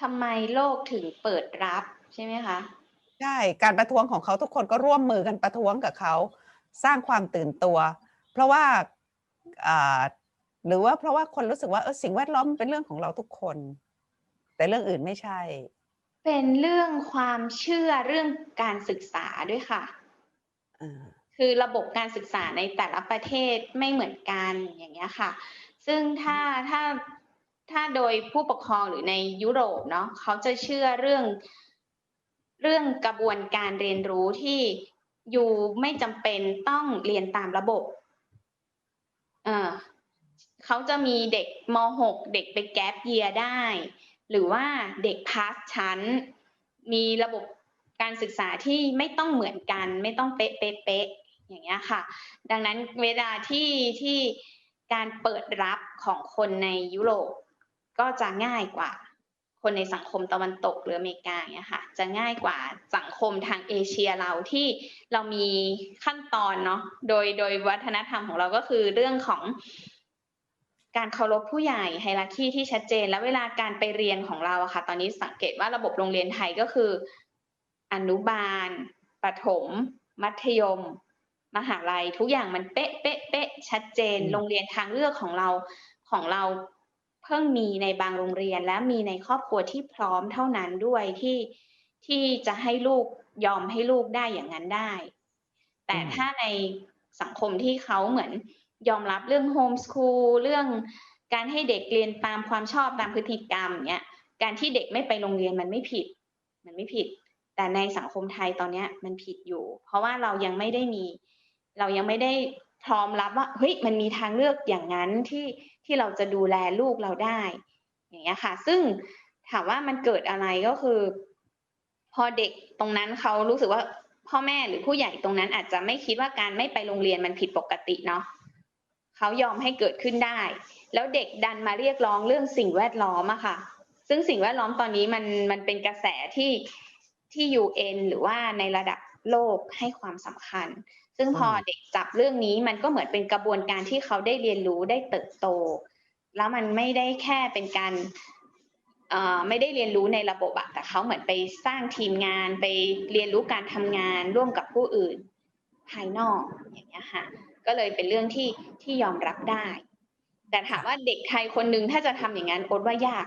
ทำไมโลกถึงเปิดรับใช่ไหมคะ ใช่การประท้วงของเขาทุกคนก็ร่วมมือกันประท้วงกับเขา สร้างความตื่นตัว เพราะว่าอ่าหรือว่าเพราะว่าคนรู้สึกว่าเออสิ่งแวดล้อมมันเป็นเรื่องของเราทุกคน แต่เรื่องอื่นไม่ใช่ เป็นเรื่องความเชื่อเรื่องการศึกษาด้วยค่ะอ่าคือระบบการศึกษาในแต่ละประเทศไม่เหมือนกันอย่างเงี้ยค่ะ ซึ่งถ้าถ้า ถ้าโดยผู้ปกครองหรือในยุโรปเนาะเขาจะเชื่อเรื่องเรื่องกระบวนการเรียนรู้ที่อยู่ไม่จำเป็นต้องเรียนตามระบบเออเขาจะมีเด็กม .6 เด็กไปแก๊ปเยียได้ หรือว่าเด็กพาสชั้น มีระบบการศึกษาที่ไม่ต้องเหมือนกัน ไม่ต้องเป๊ะเป๊ะเป๊ะอย่างเงี้ยค่ะ ดังนั้นเวลาที่ที่การเปิดรับของคนในยุโรป ก็จะง่ายกว่า คนในสังคมตะวันตกหรืออเมริกาเนี่ยค่ะ จะง่ายกว่าสังคมทางเอเชียเราที่เรามีขั้นตอนเนาะโดยโดยวัฒนธรรมของเราก็คือเรื่องของการเคารพผู้ใหญ่ไฮรักีที่ชัดเจน แล้วเวลาการไปเรียนของเราอะค่ะ ตอนนี้สังเกตว่าระบบโรงเรียนไทยก็คือ อนุบาลประถม มัธยม มหาลัย ทุกอย่างมันเป๊ะเป๊ะเป๊ะชัดเจนอืมโรงเรียนทางเลือกของเราของเรา เพิ่งมีในบางโรงเรียน และมีในครอบครัวที่พร้อมเท่านั้นด้วยที่ที่จะให้ลูกยอมให้ลูกได้อย่างนั้นได้ แต่ถ้าในสังคมที่เขาเหมือนยอมรับเรื่องโฮมส o ูลเรื่องการให้เด็กเรียนตามความชอบตามพฤติกรรมเนี้ยการที่เด็กไม่ไปโรงเรียนมันไม่ผิด มันไม่ผิด แต่ในสังคมไทยตอนเนี้ยมันผิดอยู่ เพราะว่าเรายังไม่ได้มี เรายังไม่ได้พร้อมรับว่าเฮ้ยมันมีทางเลือกอย่างนั้นที่ ที่เราจะดูแลลูกเราได้ อย่างเงี้ยค่ะ ซึ่งถามว่ามันเกิดอะไรก็คือ พอเด็กตรงนั้นเขารู้สึกว่าพ่อแม่หรือผู้ใหญ่ตรงนั้นอาจจะไม่คิดว่าการไม่ไปโรงเรียนมันผิดปกติเนาะเขายอมให้เกิดขึ้นได้ แล้วเด็กดันมาเรียกร้องเรื่องสิ่งแวดล้อมอะค่ะ ซึ่งสิ่งแวดล้อมตอนนี้มันมันเป็นกระแสที่ที่ UN หรือว่าในระดับโลกให้ความสำคัญ ซึ่งพอเด็กจับเรื่องนี้มันก็เหมือนเป็นกระบวนการที่เขาได้เรียนรู้ได้เติบโต แล้วมันไม่ได้แค่เป็นการเอ่อไม่ได้เรียนรู้ในระบบอะแต่เขาเหมือนไปสร้างทีมงานไปเรียนรู้การทำงานร่วมกับผู้อื่น ภายนอกอย่างเงี้ยค่ะก็เลยเป็นเรื่องที่ที่ยอมรับได้ แต่ถามว่าเด็กไทยคนหนึ่งถ้าจะทำอย่างนั้นโอ๊ตว่ายาก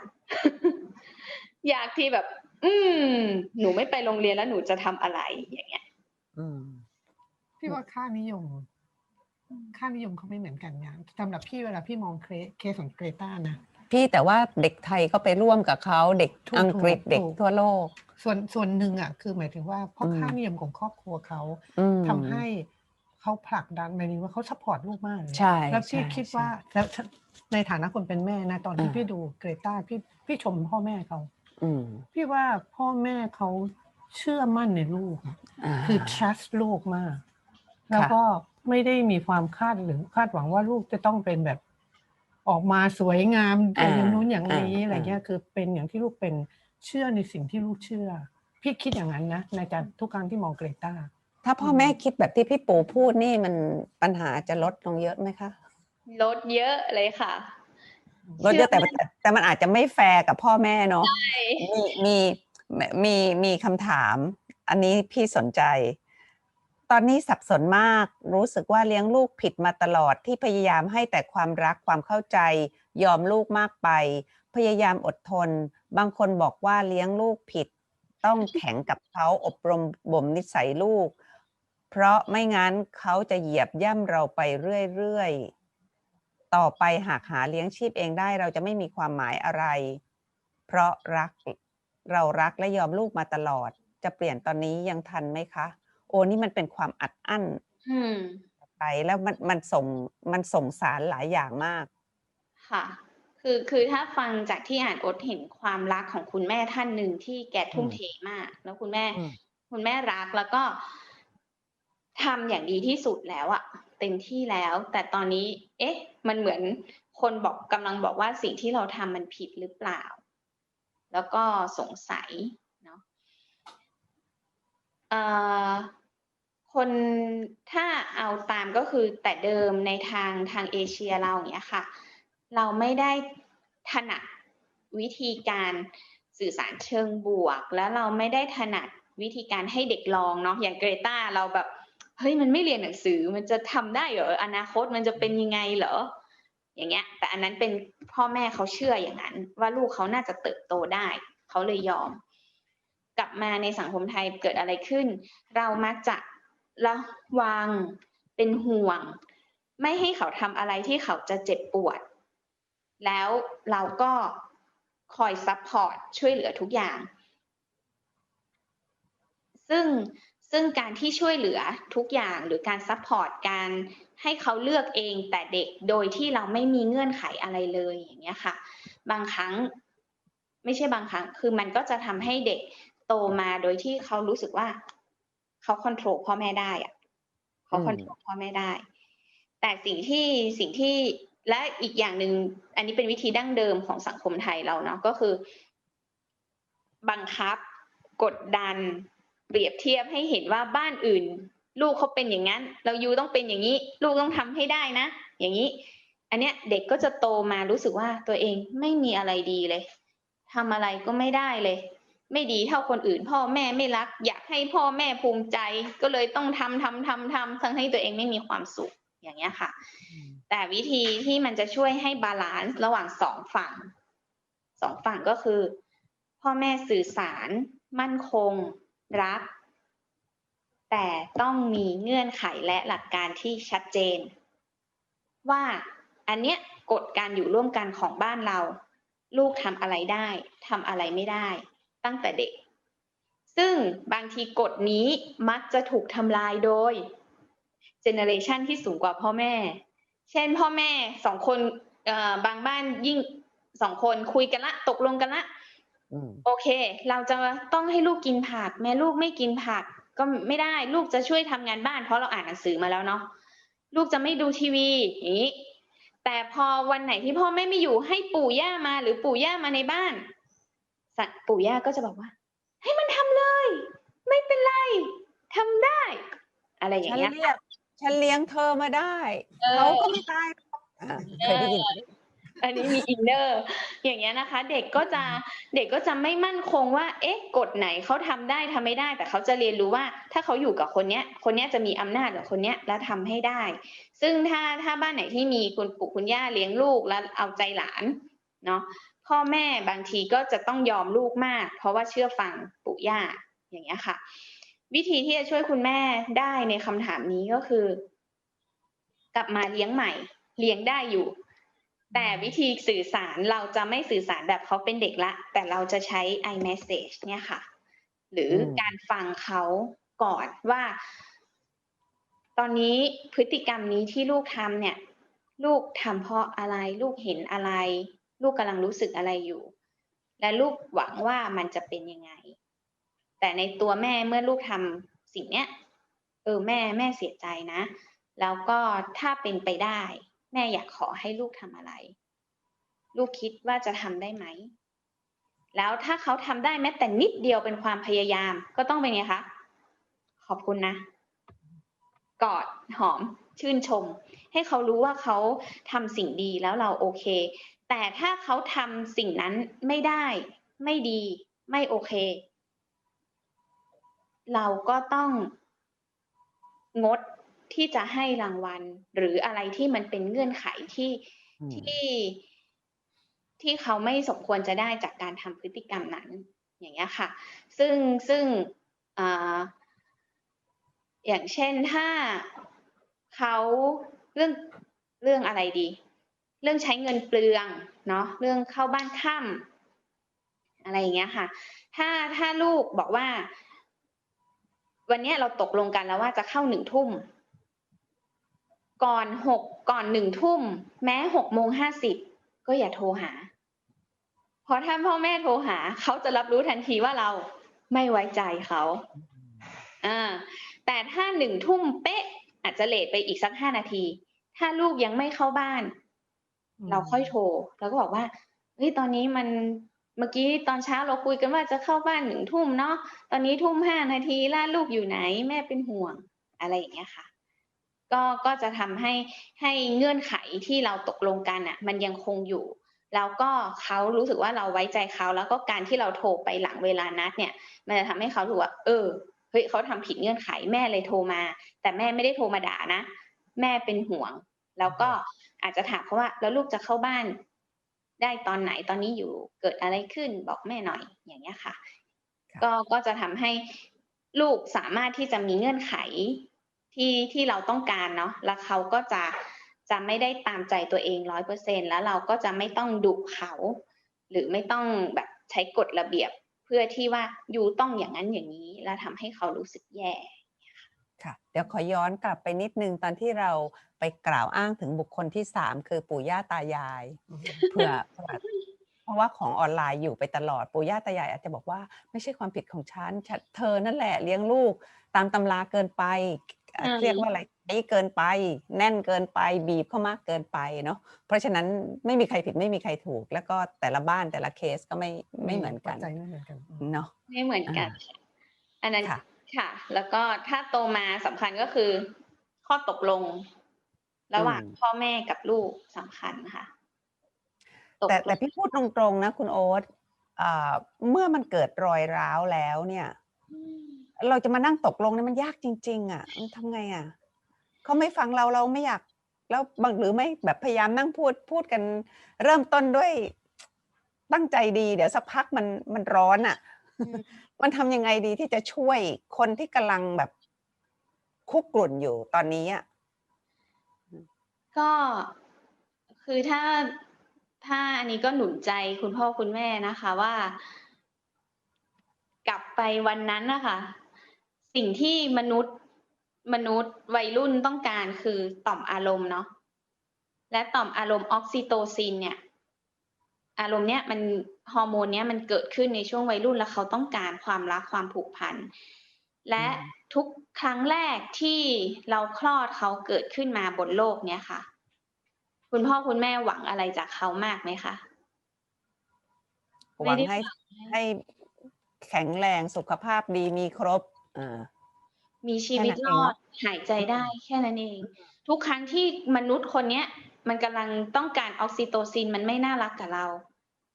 ยากที่แบบ อืม หนูไม่ไปโรงเรียนแล้วหนูจะทำอะไรอย่างเงี้ย อืม พี่ว่าค่านิยม ค่านิยมเขาไม่เหมือนกันงานสำหรับพี่เวลาพี่มองเคสเคสของเกรตานะพี่แต่ว่าเด็กไทยก็ไปร่วมกับเขาเด็กถูกอังกฤษถูกเด็กถูกทั่วโลก ส่วนส่วนหนึ่งอะคือหมายถึงว่าเพราะอืมค่านิยมของครอบครัวเขาอืมทำให้เขาผลักดันหมายถึงว่าเขาซัพพอร์ตลูกมากเลยใช่แล้วพี่ใช่คิดใช่ว่าแล้วในฐานะคนเป็นแม่นะตอนที่อ่าพี่ดูเกรตาพี่พี่ชมพ่อแม่เขาอืมพี่ว่าพ่อแม่เขาเชื่อมั่นในลูกอะาคือ trust ลูกมาก แล้วก็ไม่ได้มีความคาดหรือคาดหวังว่าลูกจะต้องเป็นแบบออกมาสวยงามอ่าอย่างนู้นอย่างนี้อ่าอะไรเงี้ยคือเป็นอย่างที่ลูกเป็นเชื่อในสิ่งที่ลูกเชื่อ พี่คิดอย่างนั้นนะในการทุกครั้งที่มองเกรตาถ้าพ่อแม่คิดแบบที่พี่ปูพูดนี่มันปัญหาจะลดลงเยอะไหมคะ ลดเยอะเลยค่ะลดเยอะแต่เชื่อมั่นแต่มันอาจจะไม่แฟร์กับพ่อแม่เนาะมีมีมีมีคำถาม อันนี้พี่สนใจ ตอนนี้สับสนมากรู้สึกว่าเลี้ยงลูกผิดมาตลอดที่พยายามให้แต่ความรักความเข้าใจ ยอมลูกมากไป พยายามอดทน บางคนบอกว่าเลี้ยงลูกผิด ต้องแข็งกับเขาอบรมบ่มนิสัยลูก เพราะไม่งั้นเขาจะเหยียบย่ำเราไปเรื่อยๆต่อไปหากหาเลี้ยงชีพเองได้เราจะไม่มีความหมายอะไร เพราะรักเรารักและยอมลูกมาตลอด จะเปลี่ยนตอนนี้ยังทันไหมคะ โอ้นี่มันเป็นความอัดอั้นอืมไปแล้วมันมันส่งมันส่งสารหลายอย่างมาก ค่ะ คือคือถ้าฟังจากที่อ่านอดเห็นความรักของคุณแม่ท่านหนึ่งที่แกทุ่มอืมเทมาก แล้วคุณแม่อืมคุณแม่รักแล้วก็ทำอย่างดีที่สุดแล้วอะเต็มที่แล้ว แต่ตอนนี้ เอ๊ะ มันเหมือนคนบอกกำลังบอกว่าสิ่งที่เราทำมันผิดหรือเปล่า แล้วก็สงสัยเนาะเอ่อ คนถ้าเอาตามก็คือแต่เดิมในทางทางเอเชียเราอย่างเงี้ยค่ะ เราไม่ได้ถนัดวิธีการสื่อสารเชิงบวก แล้วเราไม่ได้ถนัดวิธีการให้เด็กลองเนาะอย่างเกรตาเราแบบเฮ้ยมันไม่เรียนหนังสือมันจะทำได้เหรออนาคตมันจะเป็นยังไงเหรออย่างเงี้ย แต่อันนั้นเป็นพ่อแม่เขาเชื่ออย่างนั้น ว่าลูกเขาน่าจะเติบโตได้เขาเลยยอม กลับมาในสังคมไทยเกิดอะไรขึ้น เรามักจะ ระวัง เป็นห่วง ไม่ให้เขาทำอะไรที่เขาจะเจ็บปวด แล้วเราก็คอยซัพพอร์ตช่วยเหลือทุกอย่าง ซึ่งซึ่งการที่ช่วยเหลือทุกอย่างหรือการซัพพอร์ตการให้เขาเลือกเองแต่เด็กโดยที่เราไม่มีเงื่อนไขอะไรเลยอย่างเงี้ยค่ะ บางครั้งไม่ใช่บางครั้ง คือมันก็จะทำให้เด็กโตมาโดยที่เขารู้สึกว่า เขาคอนโทรลพ่อแม่ได้อะเขาคอนโทรลพ่อแม่ได้ แต่สิ่งที่สิ่งที่และอีกอย่างหนึ่งอันนี้เป็นวิธีดั้งเดิมของสังคมไทยเราเนาะก็คือ บังคับ กดดัน เปรียบเทียบให้เห็นว่าบ้านอื่น ลูกเขาเป็นอย่างนั้น เราอยูต้องเป็นอย่างนี้ ลูกต้องทำให้ได้นะ อย่างนี้ อันเนี้ยเด็กก็จะโตมารู้สึกว่าตัวเองไม่มีอะไรดีเลยทำอะไรก็ไม่ได้เลย ไม่ดีเท่าคนอื่น พ่อแม่ไม่รัก อยากให้พ่อแม่ภูมิใจ ก็เลยต้องทำทำทำทำทั้งให้ตัวเองไม่มีความสุขอย่างเงี้ยค่ะ แต่วิธีที่มันจะช่วยให้บาลานซ์ระหว่างสองฝั่งสองฝั่งก็คือ พ่อแม่สื่อสาร มั่นคง รัก แต่ต้องมีเงื่อนไขและหลักการที่ชัดเจน ว่าอันเนี้ยกฎการอยู่ร่วมกันของบ้านเรา ลูกทำอะไรได้ทำอะไรไม่ได้ ตั้งแต่เด็ก ซึ่งบางทีกฎนี้มักจะถูกทำลายโดยเจเนอเรชันที่สูงกว่าพ่อแม่ เช่นพ่อแม่สองคนเอ่อบางบ้านยิ่งสองคนคุยกันละ ตกลงกันละอืมโอเค เราจะต้องให้ลูกกินผัก แม้ลูกไม่กินผัก ก็ไม่ได้ลูกจะช่วยทำงานบ้าน เพราะเราอ่านหนังสือมาแล้วเนาะลูกจะไม่ดูทีวีอย่างนี้แต่พอวันไหนที่พ่อแม่ไม่อยู่ให้ปู่ย่ามา หรือปู่ย่ามาในบ้านสัตว์ ปู่ย่าก็จะบอกว่า ให้มันทำเลย ไม่เป็นไรทำได้ อะไรอย่าฉังนเงี้ยเรียกฉันเลี้ยงเธอมาได้เออเขาก็ไม่ตายหรอกอ่าเคยได้ยินอันนี้มีอินเนอร์อย่างเงี้ยนะคะ เด็กก็จะเด็กก็จะไม่มั่นคงว่า เอ๊ะกฎไหนเขาทำได้ทำไม่ได้ แต่เขาจะเรียนรู้ว่า ถ้าเขาอยู่กับคนเนี้ย คนเนี้ยจะมีอำนาจกับคนเนี้ยแล้วทำให้ได้ ซึ่งถ้าถ้าบ้านไหนที่มีคุณปู่คุณย่าเลี้ยงลูกแล้วเอาใจหลานเนาะ พ่อแม่บางทีก็จะต้องยอมลูกมาก เพราะว่าเชื่อฟังปู่ย่าอย่างเงี้ยค่ะ วิธีที่จะช่วยคุณแม่ได้ในคำถามนี้ก็คือ กลับมาเลี้ยงใหม่ เลี้ยงได้อยู่ แต่วิธีสื่อสารเราจะไม่สื่อสารแบบเขาเป็นเด็กละ แต่เราจะใช้ iMessage เนี่ยค่ะ หรืออมการฟังเขาก่อนว่า ตอนนี้พฤติกรรมนี้ที่ลูกทำเนี่ย ลูกทำเพราะอะไร ลูกเห็นอะไร ลูกกำลังรู้สึกอะไรอยู่ และลูกหวังว่ามันจะเป็นยังไง แต่ในตัวแม่เมื่อลูกทำสิ่งเนี้ยเออแม่แม่เสียใจนะ แล้วก็ถ้าเป็นไปได้ แม่อยากขอให้ลูกทำอะไร ลูกคิดว่าจะทำได้ไหม แล้วถ้าเขาทำได้แม้แต่นิดเดียวเป็นความพยายาม ก็ต้องเป็นไงคะ ขอบคุณนะ กอดหอมชื่นชม ให้เขารู้ว่าเขาทำสิ่งดีแล้วเราโอเค แต่ถ้าเขาทำสิ่งนั้นไม่ได้ ไม่ดี ไม่โอเค เราก็ต้องงดที่จะให้รางวัล หรืออะไรที่มันเป็นเงื่อนไขที่อืมที่ที่เขาไม่สมควรจะได้จากการทำพฤติกรรมนั้น อย่างเงี้ยค่ะ ซึ่งซึ่งอ่าอย่างเช่นถ้าเขาเรื่องเรื่องอะไรดี เรื่องใช้เงินเปลืองเนาะเรื่องเข้าบ้านค่ำอะไรอย่างเงี้ยค่ะ ถ้าถ้าลูกบอกว่า วันนี้เราตกลงกันแล้วว่าจะเข้าหนึ่งทุ่มก่อนหกก่อนหนึ่งทุ่ม แม้หกโมงห้าสิบก็อย่าโทรหา เพราะถ้าพ่อแม่โทรหา เขาจะรับรู้ทันทีว่าเราไม่ไว้ใจเขาอ่าแต่ถ้าหนึ่งทุ่มเป๊ะอาจจะเลทไปอีกสักห้านาที ถ้าลูกยังไม่เข้าบ้าน เราค่อยโทรแล้วก็บอกว่าเฮ้ยตอนนี้มันเมื่อกี้ตอนเช้าเราคุยกันว่าจะเข้าบ้านหนึ่งทุ่มเนาะตอนนี้ทุ่มห้านาทีล่าลูกอยู่ไหนแม่เป็นห่วงอะไรอย่างเงี้ยค่ะ ก็ก็จะทำให้ให้เงื่อนไขที่เราตกลงกันอะ มันยังคงอยู่ แล้วก็เขารู้สึกว่าเราไว้ใจเขาแล้วก็การที่เราโทรไปหลังเวลานัดเนี่ย มันจะทำให้เขารู้ว่า เออเฮ้ยเขาทำผิดเงื่อนไขแม่เลยโทรมา แต่แม่ไม่ได้โทรมาด่านะ แม่เป็นห่วง แล้วก็ อาจจะถามเขาว่าแล้วลูกจะเข้าบ้าน ได้ตอนไหนตอนนี้อยู่เกิดอะไรขึ้นบอกแม่หน่อยอย่างเงี้ยค่ะครับก็ก็จะทำให้ลูกสามารถที่จะมีเงื่อนไขที่ที่เราต้องการเนาะแล้วเขาก็จะจะไม่ได้ตามใจตัวเองร้อยเปอร์เซ็นแล้วเราก็จะไม่ต้องดุเขา หรือไม่ต้องแบบใช้กฎระเบียบ เพื่อที่ว่ายูต้องอย่างนั้นอย่างนี้ แล้วทำให้เขารู้สึกแย่ ค่ะ เดี๋ยวขอย้อนกลับไปนิดนึงตอนที่เราไปกล่าวอ้างถึงบุคคลที่สามคือปู่ย่าตายายเผื่อเผื่อเพราะว่าของออนไลน์อยู่ไปตลอดปู่ย่าตายายอาจจะบอกว่าไม่ใช่ความผิดของฉันฉันเธอนั่นแหละเลี้ยงลูกตามตำราเกินไปอะอืมเรียกว่าอะไรไอ้เกินไป แน่นเกินไปบีบเข้ามากเกินไปเนาะเพราะฉะนั้นไม่มีใครผิดไม่มีใครถูก แล้วก็แต่ละบ้านแต่ละเคสก็ไม่ไม่เหมือนกันปัจจัยไม่เหมือนกันเนาะไม่เหมือนกันค่ะอันนั้น ค่ะค่ะ แล้วก็ถ้าโตมาสำคัญก็คือ ข้อตกลง ระหว่างอืมพ่อแม่กับลูกสำคัญค่ะตกแต่ลแต่งพี่พูดตรงๆนะคุณโอ๊ตอ่าเมื่อมันเกิดรอยร้าวแล้วเนี่ย เราจะมานั่งตกลงเนี่ยมันยากจริง ๆ อะมันทำไงอะเขาไม่ฟังเราเราไม่อยาก แล้วบางหรือไม่แบบพยายามนั่งพูดพูดกัน เริ่มต้นด้วยตั้งใจดี เดี๋ยวสักพักมันมันร้อนอะอื มันทำยังไงดีที่จะช่วยคนที่กำลังแบบคุกกรุ่นอยู่ตอนนี้อะก็คือถ้าถ้าอันนี้ก็หนุนใจคุณพ่อคุณแม่นะคะว่า กลับไปวันนั้นนะคะสิ่งที่มนุษย์มนุษย์วัยรุ่นต้องการคือต่อมอารมณ์เนาะและต่อมอารมณ์ออกซิโตซินเนี่ย อารมณ์เนี้ยมันฮอร์โมนเนี้ยมันเกิดขึ้นในช่วงวัยรุ่นแล้วเขาต้องการความรักความผูกพันและอืมทุกครั้งแรกที่เราคลอดเขาเกิดขึ้นมาบนโลกเนี้ยค่ะ คุณพ่อคุณแม่หวังอะไรจากเขามากไหมคะหวังไม่ได้ให้หวังให้แข็งแรงสุขภาพดีมีครบอ่ามีชีวิตแค่รนั้นเองอเนดอะหายใจได้แค่นั้นเอง ทุกครั้งที่มนุษย์คนเนี้ย มันกำลังต้องการออกซิโตซินมันไม่น่ารักกับเรา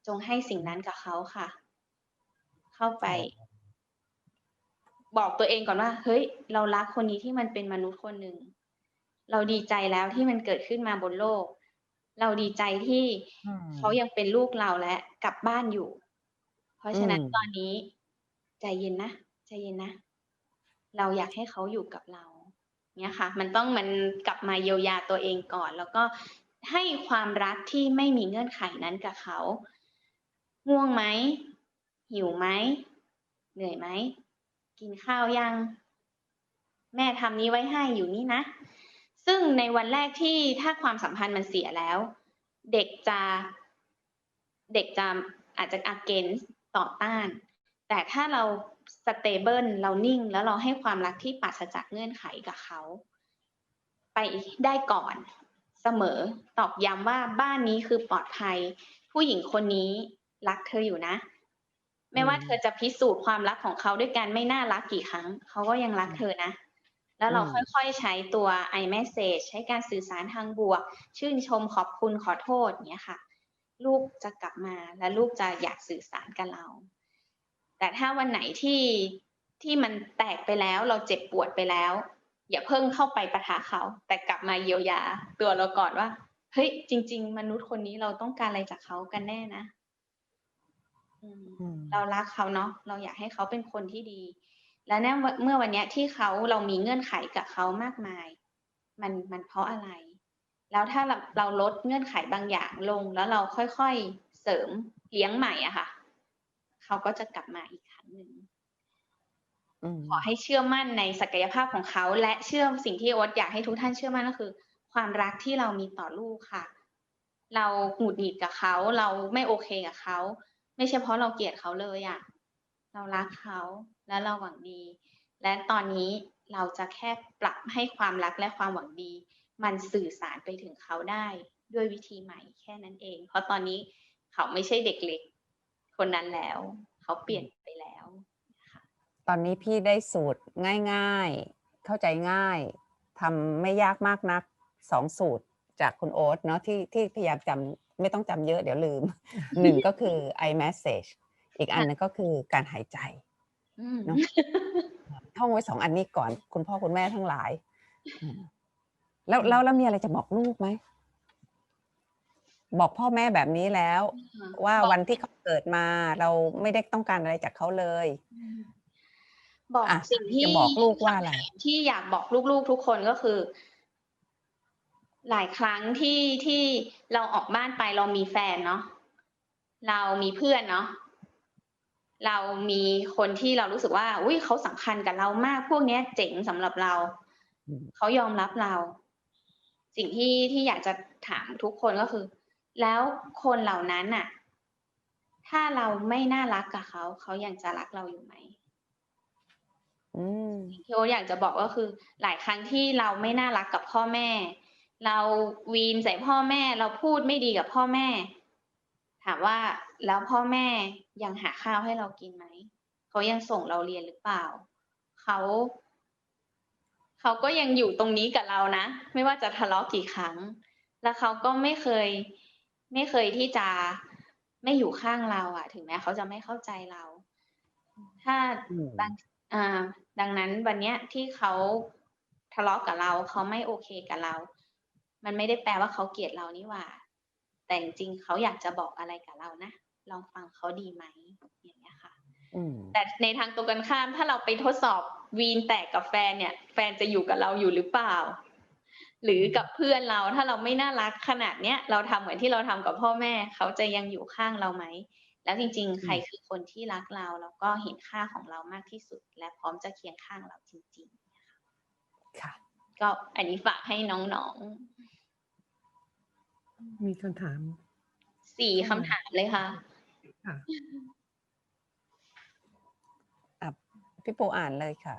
จงให้สิ่งนั้นกับเขาค่ะ เข้าไป บอกตัวเองก่อนว่า เฮ้ย เรารักคนนี้ที่มันเป็นมนุษย์คนหนึ่ง เราดีใจแล้วที่มันเกิดขึ้นมาบนโลก เราดีใจที่อืมเขายังเป็นลูกเราและกลับบ้านอยู่ เพราะฉะนั้นอืมตอนนี้ใจเย็นนะใจเย็นนะเราอยากให้เขาอยู่กับเราเนี่ยค่ะ มันต้องมันกลับมาเยียวยาตัวเองก่อน แล้วก็ ให้ความรักที่ไม่มีเงื่อนไขนั้นกับเขา ง่วงไหม หิวไหม เหนื่อยไหม กินข้าวยัง แม่ทำนี้ไว้ให้อยู่นี่นะ ซึ่งในวันแรกที่ถ้าความสัมพันธ์มันเสียแล้ว เด็กจะ เด็กจะอาจจะ against ต่อต้าน แต่ถ้าเรา stable เรานิ่ง แล้วเราให้ความรักที่ปราศจากเงื่อนไขกับเขา ไปได้ก่อน เสมอตอกย้ำว่าบ้านนี้คือปลอดภัย ผู้หญิงคนนี้รักเธออยู่นะ ไม่ว่าเธอจะพิสูจน์ความรักของเขาด้วยการไม่น่ารักกี่ครั้ง เขาก็ยังรักเธอนะ แล้วเราค่อยๆใช้ตัว iMessage ใช้การสื่อสารทางบวก ชื่นชมขอบคุณขอโทษเนี้ยค่ะ ลูกจะกลับมาและลูกจะอยากสื่อสารกับเรา แต่ถ้าวันไหนที่ที่มันแตกไปแล้วเราเจ็บปวดไปแล้ว อย่าเพิ่งเข้าไปปะทะเขา แต่กลับมาเยียวยาตัวเราก่อนว่า เฮ้ย จริง ๆ มนุษย์คนนี้เราต้องการอะไรจากเขากันแน่นะอืมอืมเรารักเขาเนาะเราอยากให้เขาเป็นคนที่ดี และเนี่ยเมื่อวันเนี้ยที่เขาเรามีเงื่อนไขกับเขามากมาย มันมันเพราะอะไร แล้วถ้าเราเราลดเงื่อนไขบางอย่างลง แล้วเราค่อยๆเสริมเลี้ยงใหม่อะค่ะ เขาก็จะกลับมาอีกครั้งหนึ่งอืม ขอให้เชื่อมั่นในศักยภาพของเขา และเชื่อสิ่งที่โอ๊ตอยากให้ทุกท่านเชื่อมั่นก็คือ ความรักที่เรามีต่อลูกค่ะ เราหงุดหงิดกับเขา เราไม่โอเคกับเขา ไม่ใช่เพราะเราเกลียดเขาเลยอะเรารักเขาและเราหวังดี และตอนนี้เราจะแค่ปรับให้ความรักและความหวังดี มันสื่อสารไปถึงเขาได้ ด้วยวิธีใหม่แค่นั้นเอง เพราะตอนนี้เขาไม่ใช่เด็กเล็ก คนนั้นแล้ว เขาเปลี่ยนไปแล้ว อนนี้พี่ได้สูตรง่ายๆ เข้าใจง่ายทำไม่ยากมากนักสองสูตรจากคุณโอ๊ตเนาะที่ที่พยายามจำไม่ต้องจำเยอะเดี๋ยวลืมหนึ่งก็คือ i message อีกอันนึงก็คือการหายใจอืมเนอะท่องไว้สองอันนี้ก่อน คุณพ่อคุณแม่ทั้งหลายอืมแล้วแล้วแล้วมีอะไรจะบอกลูกไหม บอกพ่อแม่แบบนี้แล้ว ว่าบอกวันที่เขาเกิดมาเราไม่ได้ต้องการอะไรจากเขาเลย บอกอะสิ่งที่จะบอกลูกว่าอะไรที่อยากบอกลูกๆทุกคนก็คือ หลายครั้งที่ที่เราออกบ้านไปเรามีแฟนเนาะเรามีเพื่อนเนาะเรามีคนที่เรารู้สึกว่า อุ้ยเขาสำคัญกับเรามาก พวกเนี้ยเจ๋งสำหรับเราอืมเขายอมรับเรา สิ่งที่ที่อยากจะถามทุกคนก็คือ แล้วคนเหล่านั้นน่ะ ถ้าเราไม่น่ารักกับเขา เขายังจะรักเราอยู่ไหม อืม ที่โอ๊ตอยากจะบอกก็คือ หลายครั้งที่เราไม่น่ารักกับพ่อแม่ เราวีนใส่พ่อแม่ เราพูดไม่ดีกับพ่อแม่ ถามว่าแล้วพ่อแม่ยังหาข้าวให้เรากินไหมเขายังส่งเราเรียนหรือเปล่าเขาเขาก็ยังอยู่ตรงนี้กับเรานะ ไม่ว่าจะทะเลาะกี่ครั้ง แล้วเขาก็ไม่เคย ไม่เคยที่จะไม่อยู่ข้างเราอะถึงแม้เขาจะไม่เข้าใจเรา ถ้าบางอ่า ดังนั้นวันเนี้ยที่เขาทะเลาะกับเราเขาไม่โอเคกับเรา มันไม่ได้แปลว่าเขาเกลียดเรานี่หว่า แต่จริงๆเขาอยากจะบอกอะไรกับเรานะลองฟังเขาดีไหมอย่างเงี้ยค่ะอืมแต่ในทางตรงกันข้ามถ้าเราไปทดสอบวีนแตกกับแฟนเนี่ย แฟนจะอยู่กับเราอยู่หรือเปล่า หรือกับเพื่อนเราถ้าเราไม่น่ารักขนาดเนี้ยเราทำเหมือนที่เราทำกับพ่อแม่ เขาจะยังอยู่ข้างเราไหม แล้วจริงๆ ใครคือคนที่รักเราแล้วก็เห็นค่าของเรามากที่สุด และพร้อมจะเคียงข้างเราจริงค่ะๆก็อันนี้ฝากให้น้องมีคำถามๆสี่คำถามเลยค่ะค่ะพี่ปูอ่านเลยค่ะ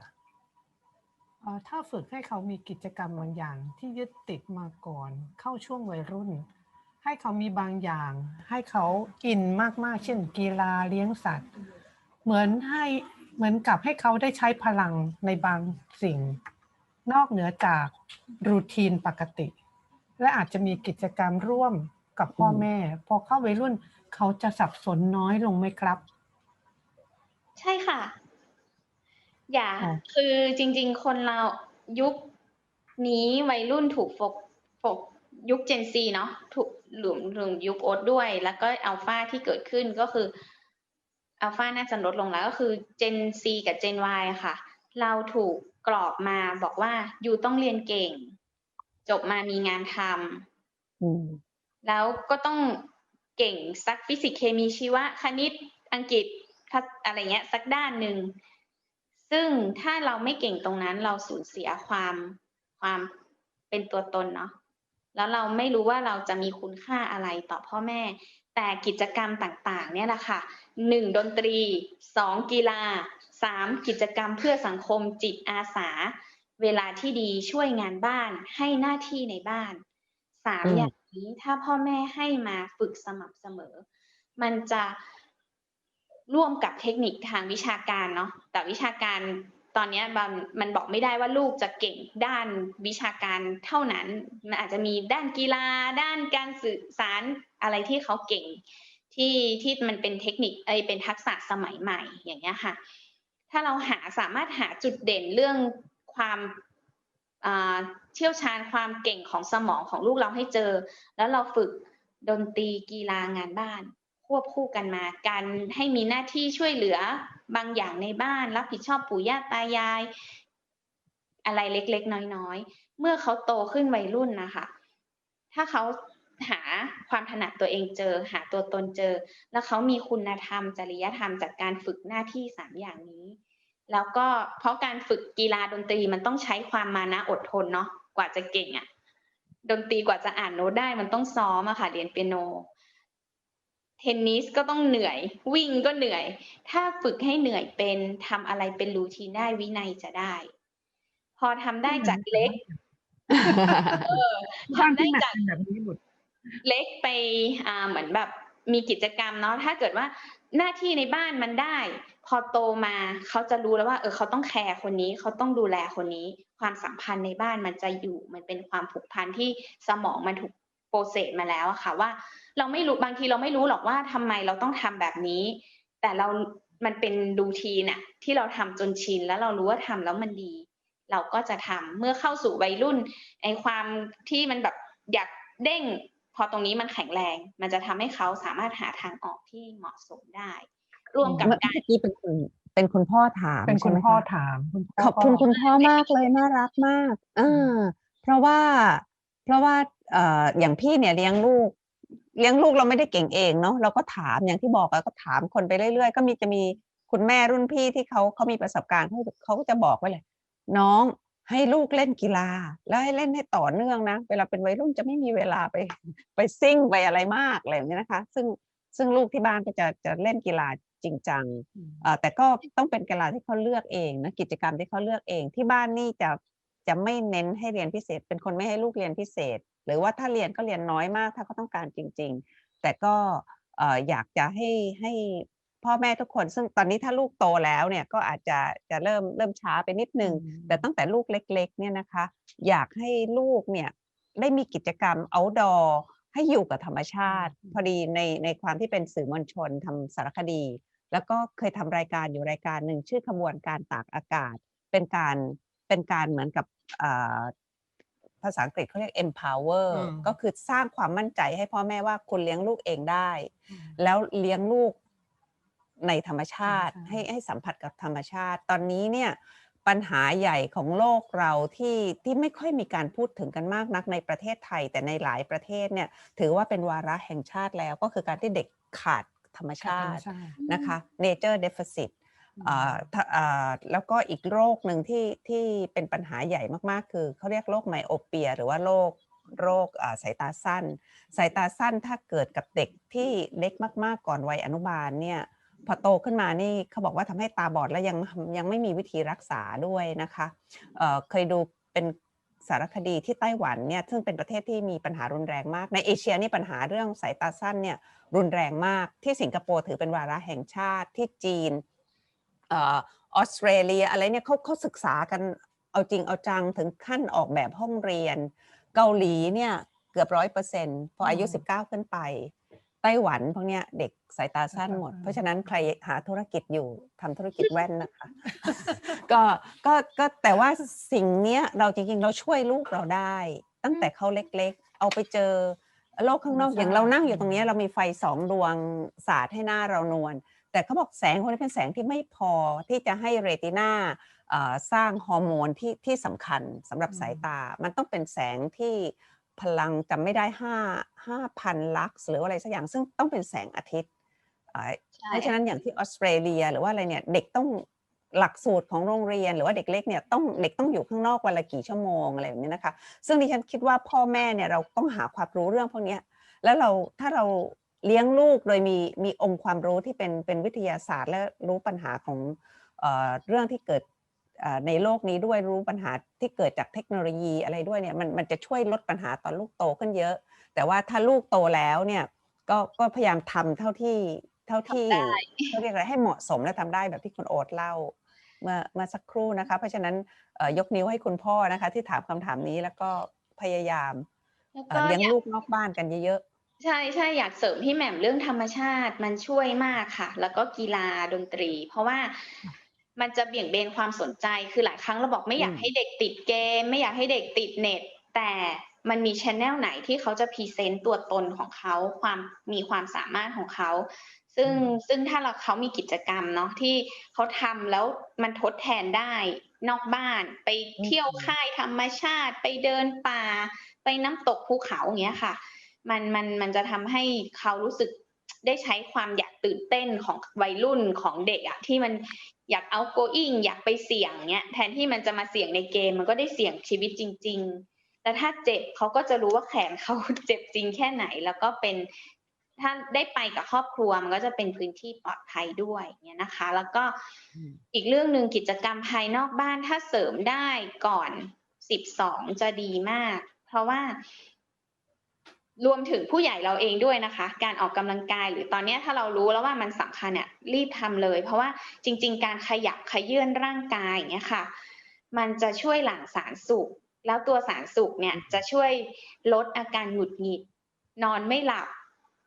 เอ่อถ้าฝึกให้เขามีกิจกรรมบางอย่างที่ยึดติดมาก่อน เข้าช่วงวัยรุ่น ให้เขามีบางอย่าง ให้เขาอินมากๆ เช่นกีฬาเลี้ยงสัตว์ เหมือนให้เหมือนกับให้เขาได้ใช้พลังในบางสิ่ง นอกเหนือจากรูทีนปกติ และอาจจะมีกิจกรรมร่วมกับพ่อแม่ พอเข้าวัยรุ่นเขาจะสับสนน้อยลงไหมครับ ใช่ค่ะ อย่าอ๋อคือจริง ๆ คนเรายุคนี้วัยรุ่นถูกโฟกโฟก ยุคเจนซีเนาะถูกหลุมหลุมยุคโอ๊ตด้วย แล้วก็อัลฟาที่เกิดขึ้นก็คืออัลฟาน่าจะลดลงแล้วก็คือเจนซีกับเจน Y อะค่ะ เราถูกกรอบมาบอกว่าอยู่ต้องเรียนเก่ง จบมามีงานทำอืมแล้วก็ต้องเก่งสักฟิสิกส์เคมีชีวะ คณิตอังกฤษภาอะไรเงี้ยสักด้านหนึ่ง ซึ่งถ้าเราไม่เก่งตรงนั้นเราสูญเสียความความเป็นตัวตนเนาะ แล้วเราไม่รู้ว่าเราจะมีคุณค่าอะไรต่อพ่อแม่ แต่กิจกรรมต่างๆ เนี่ยแหละค่ะหนึ่งดนตรีสองกีฬาสามกิจกรรมเพื่อสังคมจิตอาสา เวลาที่ดีช่วยงานบ้านให้หน้าที่ในบ้านสามอืมอย่างนี้ถ้าพ่อแม่ให้มาฝึกสม่ำเสมอ มันจะร่วมกับเทคนิคทางวิชาการเนาะแต่วิชาการ ตอนนี้มันบอกไม่ได้ว่าลูกจะเก่งด้านวิชาการเท่านั้น มันอาจจะมีด้านกีฬา ด้านการสื่อสารอะไรที่เขาเก่ง ที่ที่มันเป็นเทคนิคเอเป็นทักษะสมัยใหม่อย่างเงี้ยค่ะ ถ้าเราหาสามารถหาจุดเด่นเรื่องความเชี่ยวชาญความเก่งของสมองของลูกเราให้เจอ แล้วเราฝึกดนตรีกีฬางานบ้าน ควบคู่กันมา การให้มีหน้าที่ช่วยเหลือ บางอย่างในบ้าน รับผิดชอบปู่ย่าตายาย อะไรเล็กๆ น้อยๆ เมื่อเขาโตขึ้นวัยรุ่นนะคะ ถ้าเขาหาความถนัดตัวเองเจอ หาตัวตนเจอ แล้วเขามีคุณธรรม จริยธรรมจากการฝึกหน้าที่สามอย่างนี้ แล้วก็เพราะการฝึกกีฬาดนตรีมันต้องใช้ความมานะอดทนเนาะกว่าจะเก่งอะ่ะดนตรีกว่าจะอ่านโน้ตได้มันต้องซ้อมอะค่ะ เรียนเปียโน เทนนิสก็ต้องเหนื่อย วิ่งก็เหนื่อย ถ้าฝึกให้เหนื่อยเป็นทำอะไรเป็นรูทีนได้วินัยจะได้ พอทำได้จากเล็กเออบ้านทำได้ที่แมทจากเป็นแบบนี้หมดเล็กไปอ่าเหมือนแบบมีกิจกรรมเนาะถ้าเกิดว่าหน้าที่ในบ้านมันได้ พอโตมาเขาจะรู้แล้วว่า เออเขาต้องแคร์คนนี้เขาต้องดูแลคนนี้ ความสัมพันธ์ในบ้านมันจะอยู่มันเป็นความผูกพันที่สมองมันถูก โปรเซสมาแล้วอะค่ะว่าเราไม่รู้บางทีเราไม่รู้หรอกว่าทำไมเราต้องทำแบบนี้ แต่เรา มันเป็นรูทีนอะที่เราทำจนชินแล้วเรารู้ว่าทำแล้วมันดี เราก็จะทำเมื่อเข้าสู่วัยรุ่นไอความที่มันแบบอยากเด้ง พอตรงนี้มันแข็งแรง มันจะทำให้เขาสามารถหาทางออกที่เหมาะสมได้ ร่วมกับเมื่อการกี้เป็นคุณเป็นคุณพ่อถามเป็นคุใช่ณไหมพ่อคะถามคุณพ่ขอบคุณก็คุณพ่อมากเลยน่ารักมาก เออ เพราะว่า เพราะว่าเอ่ออย่างพี่เนี่ยเลี้ยงลูกเลี้ยงลูกเราไม่ได้เก่งเองเนาะเราก็ถามอย่างที่บอกอะก็ถามคนไปเรื่อยๆ ก็มีจะมีคุณแม่รุ่นพี่ที่เขาเขามีประสบการณ์เขาเขาก็จะบอกไว้เลย น้องให้ลูกเล่นกีฬา แล้วให้เล่นให้ต่อเนื่องนะ เวลาเป็นวัยรุ่นจะไม่มีเวลาไปไปซิ่งไปอะไรมากอะไรอย่างนี้ยนะคะ ซึ่งซึ่งลูกที่บ้านก็จะจะเล่นกีฬาจริงจังเอ่อแต่ก็ต้องเป็นกีฬาที่เขาเลือกเองนะกิจกรรมที่เขาเลือกเองที่บ้านนี่จะจะไม่เน้นให้เรียนพิเศษ เป็นคนไม่ให้ลูกเรียนพิเศษ หรือว่าถ้าเรียนก็เรียนน้อยมาก ถ้าเขาต้องการจริง ๆ แต่ก็เอ่ออยากจะให้ให้พ่อแม่ทุกคน ซึ่งตอนนี้ถ้าลูกโตแล้วเนี่ยก็อาจจะจะเริ่มเริ่มช้าไปนิดนึง แต่ตั้งแต่ลูกเล็ก ๆ เนี่ยนะคะ อยากให้ลูกเนี่ยได้มีกิจกรรม outdoor ให้อยู่กับธรรมชาติ พอดีในในความที่เป็นสื่อมวลชนทำสารคดี แล้วก็เคยทำรายการอยู่รายการหนึ่งชื่อขบวนการตากอากาศ เป็นการเป็นการเหมือนกับอ่า ภาษาอังกฤษเขาเรียก empower อืมก็คือสร้างความมั่นใจให้พ่อแม่ว่าคุณเลี้ยงลูกเองได้อืมแล้วเลี้ยงลูกในธรรมชาติธรรมชาติ ให้ให้สัมผัสกับธรรมชาติ ตอนนี้เนี่ยปัญหาใหญ่ของโลกเราที่ที่ไม่ค่อยมีการพูดถึงกันมากนักในประเทศไทย แต่ในหลายประเทศเนี่ยถือว่าเป็นวาระแห่งชาติแล้วก็คือการที่เด็กขาดธรรมค่ะชาธรรมติชาตินะคะ nature deficit อ่าถ้าอ่า แล้วก็อีกโรคหนึ่งที่ที่เป็นปัญหาใหญ่มากๆ คือเขาเรียกโรคไมโอเปีย หรือว่าโรคโรคสายตาสั้น สายตาสั้นถ้าเกิดกับเด็กที่เล็กมาก ๆ ก่อนวัยอนุบาลเนี่ยพอโตขึ้นมานี่เขาบอกว่าทำให้ตาบอดแล้วยังยังไม่มีวิธีรักษาด้วยนะคะเเคยดูเป็นสารคดีที่ไต้หวันเนี่ยซึ่งเป็นประเทศที่มีปัญหารุนแรงมาก ในเอเชียนี่ปัญหาเรื่องสายตาสั้นเนี่ยรุนแรงมากที่สิงคโปร์ถือเป็นวาระแห่งชาติที่จีน อ่อออสเตรเลียอะไรเนี่ยเขาเขาศึกษากันเอาจริงเอาจังถึงขั้นออกแบบห้องเรียน เกาหลีเนี่ยเกือบร้อยเปอร์เซ็นต์พออายุอืมสิบเก้าขึ้นไป ไต้หวันพวกเนี้ยเด็กสายตาสั้นหมดสายตาสั้นเพราะฉะนั้นใครหาธุรกิจอยู่ทำธุรกิจแว่นนะคะก็ก็ก็แต่ว่าสิ่งเนี้ยเราจริงๆ เราช่วยลูกเราได้ ตั้งแต่เขาเล็กๆ เอาไปเจอโลกข้างนอกธรรมชาติอย่างเรานั่งอยู่ตรงเนี้ยอืมเรามีไฟสองดวงสาดให้หน้าเรานวล แต่เขาบอกแสงพวกนี้เป็นแสงที่ไม่พอที่จะให้เรตินาเอ่อสร้างฮอร์โมนที่ที่สำคัญสำหรับสายตา มันต้องเป็นแสงที่พลังจำไม่ได้ห้าห้าพันลักซ์หรือว่าอะไรสักอย่างซึ่งต้องเป็นแสงอาทิตย์เอ่อใช่เพราะฉะนั้นอย่างที่ออสเตรเลียหรือว่าอะไรเนี่ยเด็กต้องหลักสูตรของโรงเรียน หรือว่าเด็กเล็กเนี่ยต้องเด็กต้องอยู่ข้างนอกวันละกี่ชั่วโมงอะไรแบบนี้นะคะ ซึ่งดิฉันคิดว่าพ่อแม่เนี่ยเราต้องหาความรู้เรื่องพวกเนี้ยแล้วเราถ้าเรา เลี้ยงลูกโดยมีมีองค์ความรู้ที่เป็นเป็นวิทยาศาสตร์ และรู้ปัญหาของเอ่อเรื่องที่เกิดเอ่อในโลกนี้ด้วยรู้ปัญหาที่เกิดจากเทคโนโลยีอะไรด้วยเนี่ยมันมันจะช่วยลดปัญหาตอนลูกโตขึ้นเยอะ แต่ว่าถ้าลูกโตแล้วเนี่ยก็ก็พยายามทำเท่าที่เท่าที่ทำได้เขาเรียกอะไรให้เหมาะสมและทำได้แบบที่คุณโอ๊ตเล่าเมื่อเมื่อสักครู่นะคะ เพราะฉะนั้นเอ่อยกนิ้วให้คุณพ่อนะคะ ที่ถามคำถามนี้แล้วก็พยายามแล้วเอ่ก็อเลี้ยงอยากลูกนอกบ้านกันเยอะ ใช่ใช่อยากเสริมพี่แหม่มเรื่องธรรมชาติมันช่วยมากค่ะ แล้วก็กีฬาดนตรี เพราะว่ามันจะเบี่ยงเบนความสนใจคือหลายครั้งเราบอกไม่อยากอืมให้เด็กติดเกม ไม่อยากให้เด็กติดเน็ต แต่มันมีชแนลไหนที่เขาจะพรีเซนต์ตัวตนของเขาความมีความสามารถของเขา ซึ่งซึ่งถ้าเราเขามีกิจกรรมเนาะที่เขาทำแล้วมันทดแทนได้นอกบ้าน ไปเที่ยวค่ายธรรมชาติ ไปเดินป่า ไปน้ำตกภูเขาอย่างเงี้ยค่ะ มันมันมันจะทำให้เขารู้สึกได้ใช้ความอยากตื่นเต้นของวัยรุ่นของเด็กอะที่มันอยากเอาโกอิงอยากไปเสี่ยงเนี้ยแทนที่มันจะมาเสี่ยงในเกมมันก็ได้เสี่ยงชีวิตจริง ๆ แต่ถ้าเจ็บเขาก็จะรู้ว่าแขนเขาเจ็บจริงแค่ไหน แล้วก็เป็นถ้าได้ไปกับครอบครัวมันก็จะเป็นพื้นที่ปลอดภัยด้วยเนี่ยนะคะ แล้วก็อืมอีกเรื่องหนึ่งกิจกรรมภายนอกบ้านถ้าเสริมได้ก่อนสิบสองจะดีมาก เพราะว่า รวมถึงผู้ใหญ่เราเองด้วยนะคะ การออกกำลังกายหรือตอนนี้ถ้าเรารู้แล้วว่ามันสำคัญเนี่ยรีบทำเลย เพราะว่าจริง ๆ การขยับขยื่นร่างกายอย่างเงี้ยค่ะ มันจะช่วยหลั่งสารสุกแล้วตัวสารสุกเนี่ยจะช่วยลดอาการหงุดหงิด นอนไม่หลับ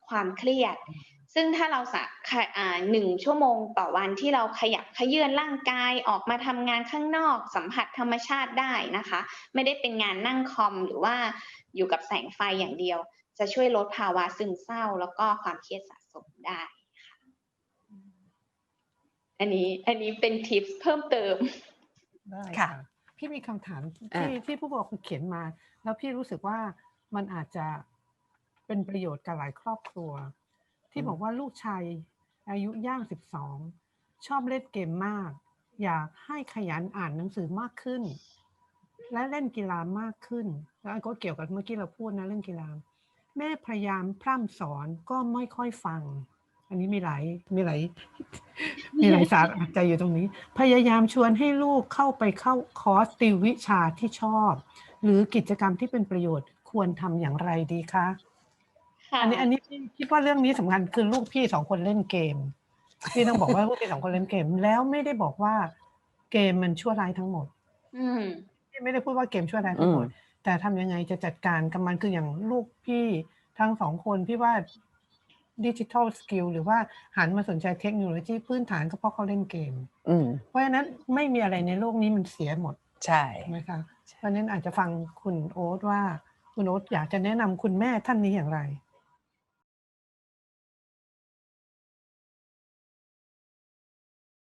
ความเครียด ซึ่งถ้าเราสะค่ะอ่าหนึ่งชั่วโมงต่อวันที่เราขยับขยื่นร่างกายออกมาทำงานข้างนอก สัมผัสธรรมชาติได้นะคะ ไม่ได้เป็นงานนั่งคอมหรือว่าอยู่กับแสงไฟอย่างเดียว จะช่วยลดภาวะซึมเศร้า แล้วก็ความเครียดสะสมได้ค่ะอันนี้อันนี้เป็นทิปเพิ่มเติมได้ค่ะค่ะพี่มีคำถามที่อ่าที่ผู้ปกครองเขียนมา แล้วพี่รู้สึกว่ามันอาจจะเป็นประโยชน์กับหลายครอบครัว ที่บอกว่าลูกชายอายุย่างสิบสองชอบเล่นเกมมาก อยากให้ขยันอ่านหนังสือมากขึ้น และเล่นกีฬามากขึ้น แล้วก็เกี่ยวกับเมื่อกี้เราพูดนะเรื่องกีฬา แม่พยายามพร่ำสอนก็ไม่ค่อยฟัง อันนี้มีหลายมีหลายมีหลายสาระใจอยู่ตรงนี้ พยายามชวนให้ลูกเข้าไปเข้าคอร์สติววิชาที่ชอบ หรือกิจกรรมที่เป็นประโยชน์ควรทำอย่างไรดีคะ ค่ะ อันนี้อันนี้พี่คิดว่าเรื่องนี้สำคัญคือลูกพี่สองคนเล่นเกม พี่ต้องบอกว่า ลูกพี่สองคนเล่นเกม แล้วไม่ได้บอกว่าเกมมันชั่วร้ายทั้งหมด อืม พี่ไม่ได้พูดว่าเกมชั่วร้ายทั้งหมด แต่ทำยังไงจะจัดการกับมันคืออย่างลูกพี่ทั้งสองคนพี่ว่าดิจิทัลสกิลหรือว่าหันมาสนใจเทคโนโลยีพื้นฐานก็เพราะเขาเล่นเกม อืม เพราะฉะนั้นไม่มีอะไรในโลกนี้มันเสียหมด ใช่ใช่ไหมคะเพราะฉะนั้นอาจจะฟังคุณโอ๊ตว่า คุณโอ๊ตอยากจะแนะนำคุณแม่ท่านนี้อย่างไร